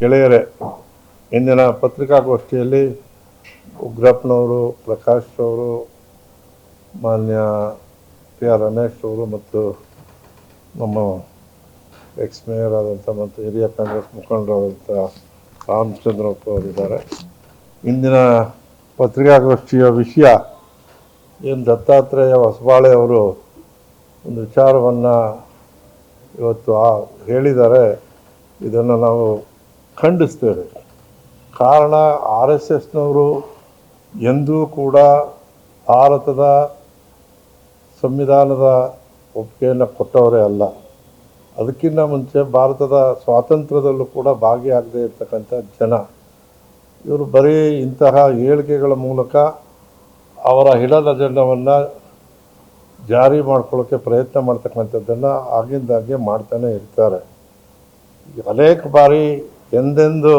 ಗೆಳೆಯರೇ, ಇಂದಿನ ಪತ್ರಿಕಾಗೋಷ್ಠಿಯಲ್ಲಿ ಉಗ್ರಪ್ಪನವರು ಪ್ರಕಾಶ್ ಅವರು ಮಾನ್ಯ ಪಿ ಆರ್ ರಮೇಶ್ ಅವರು ಮತ್ತು ನಮ್ಮ ಎಕ್ಸ್ ಮೇಯರ್ ಆದಂಥ ಮತ್ತು ಹಿರಿಯ ಕಾಂಗ್ರೆಸ್ ಮುಖಂಡರಾದಂಥ ರಾಮಚಂದ್ರಪ್ಪ ಅವರಿದ್ದಾರೆ. ಇಂದಿನ ಪತ್ರಿಕಾಗೋಷ್ಠಿಯ ವಿಷಯ ಏನು ದತ್ತಾತ್ರೇಯ ಹೊಸಬಾಳೆ ಅವರು ಒಂದು ವಿಚಾರವನ್ನು ಇವತ್ತು ಹೇಳಿದ್ದಾರೆ. ಇದನ್ನು ನಾವು ಖಂಡಿಸ್ತೇವೆ. ಕಾರಣ ಆರ್ ಎಸ್ ಎಸ್ನವರು ಎಂದೂ ಕೂಡ ಭಾರತದ ಸಂವಿಧಾನದ ಒಪ್ಪಿಗೆಯನ್ನು ಕೊಟ್ಟವರೇ ಅಲ್ಲ. ಅದಕ್ಕಿಂತ ಮುಂಚೆ ಭಾರತದ ಸ್ವಾತಂತ್ರ್ಯದಲ್ಲೂ ಕೂಡ ಭಾಗಿಯಾಗದೇ ಇರತಕ್ಕಂಥ ಜನ, ಇವರು ಬರೀ ಇಂತಹ ಹೇಳಿಕೆಗಳ ಮೂಲಕ ಅವರ ಹಿಡದ ಅಜೆಂಡವನ್ನು ಜಾರಿ ಮಾಡ್ಕೊಳ್ಳೋಕ್ಕೆ ಪ್ರಯತ್ನ ಮಾಡ್ತಕ್ಕಂಥದ್ದನ್ನು ಆಗಿಂದಾಗೆ ಮಾಡ್ತಾನೆ ಇರ್ತಾರೆ. ಅನೇಕ ಬಾರಿ ಎಂದೆಂದು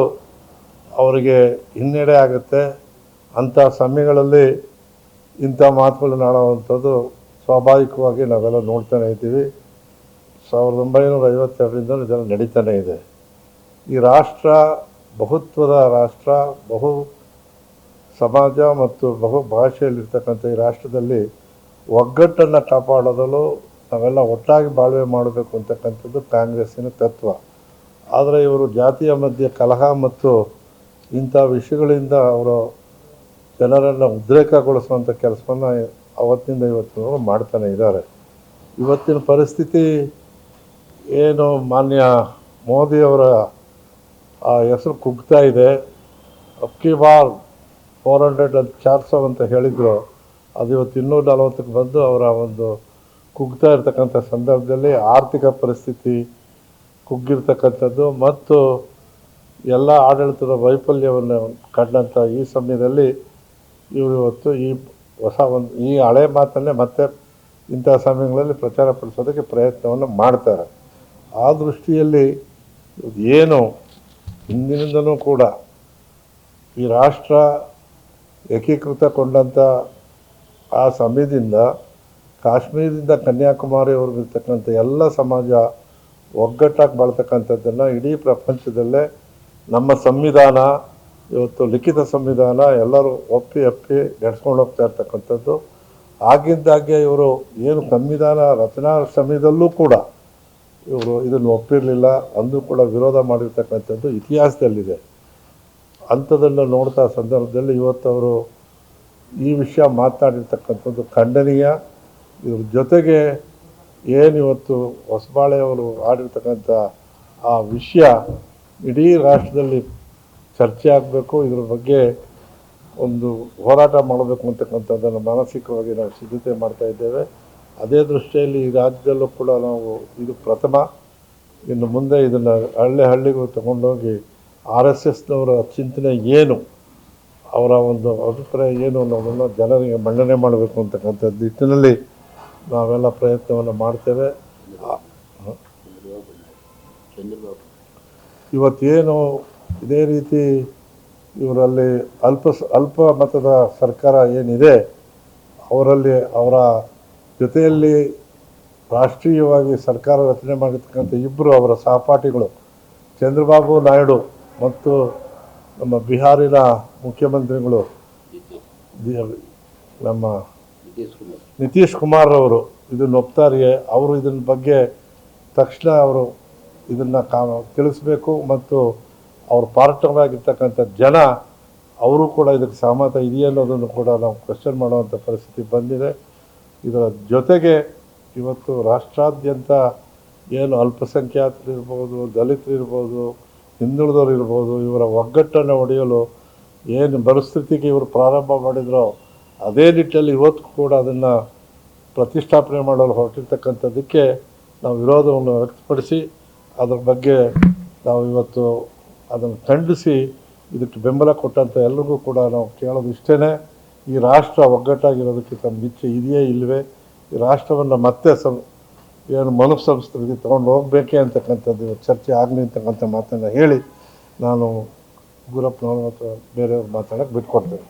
ಅವರಿಗೆ ಹಿನ್ನಡೆ ಆಗುತ್ತೆ. ಅಂಥ ಸಮಯಗಳಲ್ಲಿ ಇಂಥ ಮಾತುಗಳನ್ನ ಆಡುವಂಥದ್ದು ಸ್ವಾಭಾವಿಕವಾಗಿ ನಾವೆಲ್ಲ ನೋಡ್ತಾನೆ ಇದ್ದೀವಿ. ಸಾವಿರದ ಒಂಬೈನೂರ ಐವತ್ತೆರಡರಿಂದ ಇದೆಲ್ಲ ನಡೀತಾನೆ ಇದೆ. ಈ ರಾಷ್ಟ್ರ ಬಹುತ್ವದ ರಾಷ್ಟ್ರ, ಬಹು ಸಮಾಜ ಮತ್ತು ಬಹು ಭಾಷೆಯಲ್ಲಿರ್ತಕ್ಕಂಥ ಈ ರಾಷ್ಟ್ರದಲ್ಲಿ ಒಗ್ಗಟ್ಟನ್ನು ಕಾಪಾಡೋದಲು ನಾವೆಲ್ಲ ಒಟ್ಟಾಗಿ ಬಾಳ್ವೆ ಮಾಡಬೇಕು ಅಂತಕ್ಕಂಥದ್ದು ಕಾಂಗ್ರೆಸ್ಸಿನ ತತ್ವ. ಆದರೆ ಇವರು ಜಾತಿಯ ಮಧ್ಯೆ ಕಲಹ ಮತ್ತು ಇಂಥ ವಿಷಯಗಳಿಂದ ಅವರು ಜನರನ್ನು ಉದ್ರೇಕಗೊಳಿಸುವಂಥ ಕೆಲಸವನ್ನು ಅವತ್ತಿಂದ ಇವತ್ತಿನ ಮಾಡ್ತಾನೆ ಇದ್ದಾರೆ. ಇವತ್ತಿನ ಪರಿಸ್ಥಿತಿ ಏನು ಮಾನ್ಯ ಮೋದಿಯವರ ಆ, ಹೆಸರು ಕುಗ್ತಾ ಇದೆ. ಅಕ್ಕಿ ಬಾರ್ ಫೋರ್ ಹಂಡ್ರೆಡ್ ಚಾರ್ಸೋ ಅಂತ ಹೇಳಿದರು. ಅದು ಇವತ್ತು ಇನ್ನೂರ ನಲವತ್ತಕ್ಕೆ ಬಂದು ಅವರ ಒಂದು ಕುಗ್ತಾ ಇರ್ತಕ್ಕಂಥ ಸಂದರ್ಭದಲ್ಲಿ ಆರ್ಥಿಕ ಪರಿಸ್ಥಿತಿ ಕುಗ್ಗಿರ್ತಕ್ಕಂಥದ್ದು ಮತ್ತು ಎಲ್ಲ ಆಡಳಿತದ ವೈಫಲ್ಯವನ್ನು ಕಂಡಂಥ ಈ ಸಮಯದಲ್ಲಿ ಇವರು ಇವತ್ತು ಈ ಹೊಸ ಒಂದು, ಈ ಹಳೆ ಮಾತನ್ನೇ ಮತ್ತೆ ಇಂಥ ಸಮಯಗಳಲ್ಲಿ ಪ್ರಚಾರ ಪಡಿಸೋದಕ್ಕೆ ಪ್ರಯತ್ನವನ್ನು ಮಾಡ್ತಾರೆ. ಆ ದೃಷ್ಟಿಯಲ್ಲಿ ಏನು ಹಿಂದಿನಿಂದಲೂ ಕೂಡ ಈ ರಾಷ್ಟ್ರ ಏಕೀಕೃತಗೊಂಡಂಥ ಆ ಸಮಯದಿಂದ ಕಾಶ್ಮೀರದಿಂದ ಕನ್ಯಾಕುಮಾರಿವರೆಗಿರ್ತಕ್ಕಂಥ ಎಲ್ಲ ಸಮಾಜ ಒಗ್ಗಟ್ಟಾಗಿ ಬಾಳ್ತಕ್ಕಂಥದ್ದನ್ನು ಇಡೀ ಪ್ರಪಂಚದಲ್ಲೇ ನಮ್ಮ ಸಂವಿಧಾನ, ಇವತ್ತು ಲಿಖಿತ ಸಂವಿಧಾನ ಎಲ್ಲರೂ ಒಪ್ಪಿ ಅಪ್ಪಿ ನಡೆಸ್ಕೊಂಡು ಹೋಗ್ತಾ ಇರ್ತಕ್ಕಂಥದ್ದು. ಆಗಿದ್ದಾಗೆ ಇವರು ಏನು ಸಂವಿಧಾನ ರಚನಾ ಸಮಯದಲ್ಲೂ ಕೂಡ ಇವರು ಇದನ್ನು ಒಪ್ಪಿರಲಿಲ್ಲ, ಅಂದು ಕೂಡ ವಿರೋಧ ಮಾಡಿರ್ತಕ್ಕಂಥದ್ದು ಇತಿಹಾಸದಲ್ಲಿದೆ. ಅಂಥದ್ದನ್ನು ನೋಡ್ತಾ ಸಂದರ್ಭದಲ್ಲಿ ಇವತ್ತು ಅವರು ಈ ವಿಷಯ ಮಾತನಾಡಿರ್ತಕ್ಕಂಥದ್ದು ಖಂಡನೀಯ. ಇದ್ರ ಜೊತೆಗೆ ಏನು ಇವತ್ತು ಹೊಸಬಾಳೆ ಅವರು ಆಡಿರ್ತಕ್ಕಂಥ ಆ ವಿಷಯ ಇಡೀ ರಾಷ್ಟ್ರದಲ್ಲಿ ಚರ್ಚೆ ಆಗಬೇಕು, ಇದ್ರ ಬಗ್ಗೆ ಒಂದು ಹೋರಾಟ ಮಾಡಬೇಕು ಅಂತಕ್ಕಂಥದ್ದನ್ನು ಮಾನಸಿಕವಾಗಿ ನಾವು ಸಿದ್ಧತೆ ಮಾಡ್ತಾ ಇದ್ದೇವೆ. ಅದೇ ದೃಷ್ಟಿಯಲ್ಲಿ ಈ ರಾಜ್ಯದಲ್ಲೂ ಕೂಡ ನಾವು ಇದು ಪ್ರಥಮ. ಇನ್ನು ಮುಂದೆ ಇದನ್ನು ಹಳ್ಳಿ ಹಳ್ಳಿಗೂ ತಗೊಂಡೋಗಿ ಆರ್ ಎಸ್ ಎಸ್ನವರ ಚಿಂತನೆ ಏನು, ಅವರ ಒಂದು ಅಭಿಪ್ರಾಯ ಏನು ಅನ್ನೋದನ್ನು ಜನರಿಗೆ ಮಂಡನೆ ಮಾಡಬೇಕು ಅಂತಕ್ಕಂಥ ನಿಟ್ಟಿನಲ್ಲಿ ನಾವೆಲ್ಲ ಪ್ರಯತ್ನವನ್ನು ಮಾಡ್ತೇವೆ. ಇವತ್ತೇನು ಇದೇ ರೀತಿ ಇವರಲ್ಲಿ ಅಲ್ಪ ಅಲ್ಪ ಮತದ ಸರ್ಕಾರ ಏನಿದೆ, ಅವರಲ್ಲಿ ಅವರ ಜೊತೆಯಲ್ಲಿ ರಾಷ್ಟ್ರೀಯವಾಗಿ ಸರ್ಕಾರ ರಚನೆ ಮಾಡಿರ್ತಕ್ಕಂಥ ಇಬ್ಬರು ಅವರ ಸಹಪಾಠಿಗಳು ಚಂದ್ರಬಾಬು ನಾಯ್ಡು ಮತ್ತು ನಮ್ಮ ಬಿಹಾರಿನ ಮುಖ್ಯಮಂತ್ರಿಗಳು ನಮ್ಮ ನಿತೀಶ್ ಕುಮಾರ್. ಅವರು ಇದನ್ನು ಒಪ್ತಾರೆ. ಅವರು ಇದನ್ನ ಬಗ್ಗೆ ತಕ್ಷಣ ಅವರು ಇದನ್ನು ಕಾ, ತಿಳಿಸ್ಬೇಕು ಮತ್ತು ಅವ್ರ ಪಾರ್ಟ್ನರ್ ಆಗಿರ್ತಕ್ಕಂಥ ಜನ ಅವರು ಕೂಡ ಇದಕ್ಕೆ ಸಹಮತ ಇದೆಯಾ ಅನ್ನೋದನ್ನು ಕೂಡ ನಾವು ಕ್ವಶನ್ ಮಾಡುವಂಥ ಪರಿಸ್ಥಿತಿ ಬಂದಿದೆ. ಇದರ ಜೊತೆಗೆ ಇವತ್ತು ರಾಷ್ಟ್ರಾದ್ಯಂತ ಏನು ಅಲ್ಪಸಂಖ್ಯಾತರು ಇರ್ಬೋದು, ದಲಿತರು ಇರ್ಬೋದು, ಹಿಂದುಳಿದವರು ಇರ್ಬೋದು, ಇವರ ಒಗ್ಗಟ್ಟನ್ನು ಒಡೆಯಲು ಏನು ಪರಿಸ್ಥಿತಿಗೆ ಇವರು ಪ್ರಾರಂಭ ಮಾಡಿದ್ರೋ ಅದೇ ನಿಟ್ಟಲ್ಲಿ ಇವತ್ತು ಕೂಡ ಅದನ್ನು ಪ್ರತಿಷ್ಠಾಪನೆ ಮಾಡಲು ಹೊರಟಿರ್ತಕ್ಕಂಥದ್ದಕ್ಕೆ ನಾವು ವಿರೋಧವನ್ನು ವ್ಯಕ್ತಪಡಿಸಿ, ಅದರ ಬಗ್ಗೆ ನಾವು ಇವತ್ತು ಅದನ್ನು ಖಂಡಿಸಿ ಇದಕ್ಕೆ ಬೆಂಬಲ ಕೊಟ್ಟಂಥ ಎಲ್ಲರಿಗೂ ಕೂಡ ನಾವು ಕೇಳೋದು ಇಷ್ಟೇ ಈ ರಾಷ್ಟ್ರ ಒಗ್ಗಟ್ಟಾಗಿರೋದಕ್ಕೆ ತಮ್ಮ ಇಚ್ಛೆ ಇದೆಯೇ ಇಲ್ಲವೇ ಈ ರಾಷ್ಟ್ರವನ್ನು ಮತ್ತೆ ಸಂ, ಏನು ಮನು ಸಂಸ್ಥೆಗೆ ತೊಗೊಂಡು ಹೋಗಬೇಕೇ ಅಂತಕ್ಕಂಥದ್ದು ಚರ್ಚೆ ಆಗಲಿ ಅಂತಕ್ಕಂಥ ಮಾತನ್ನು ಹೇಳಿ ನಾನು ಗುರಪ್ಪನವರು ಮತ್ತು ಬೇರೆಯವ್ರು ಮಾತಾಡೋಕ್ಕೆ ಬಿಟ್ಕೊಡ್ತೇನೆ.